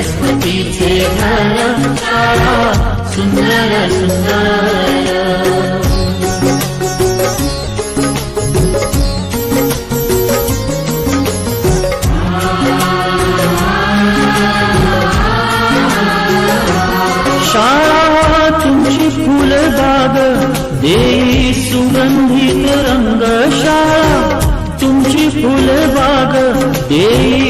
सरस्वतीचे घर शाळा सुंदर सुंदर शाळा तुमची फुलबाग देई सुगंधित रंग शाळा तुमची फुलबाग देई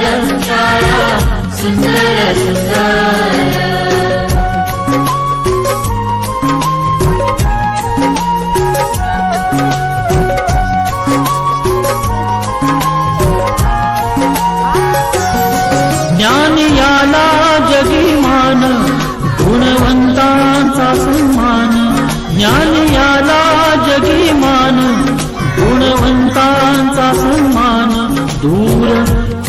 घर शाळा सुंदर सुंदर ज्ञान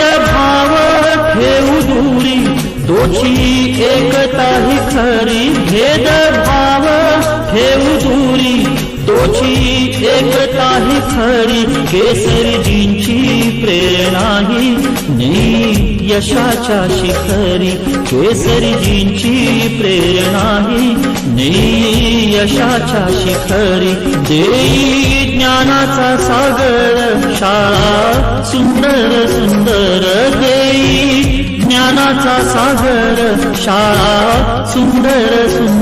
भाव ठेवू दुरी दोषी एकता ही खरी. भेदभाव ठेवू दुरी दोषी एकता ही खरी. केसरीजींची प्रेरणा ही नेई यशाच्या शिखरी. केसरीजींची प्रेरणा ही नेई यशाच्या शिखरी. देई ज्ञानाचा सागर शाळा सुंदर ज्ञानाचा सागर शाळा सुंदर सुंदर.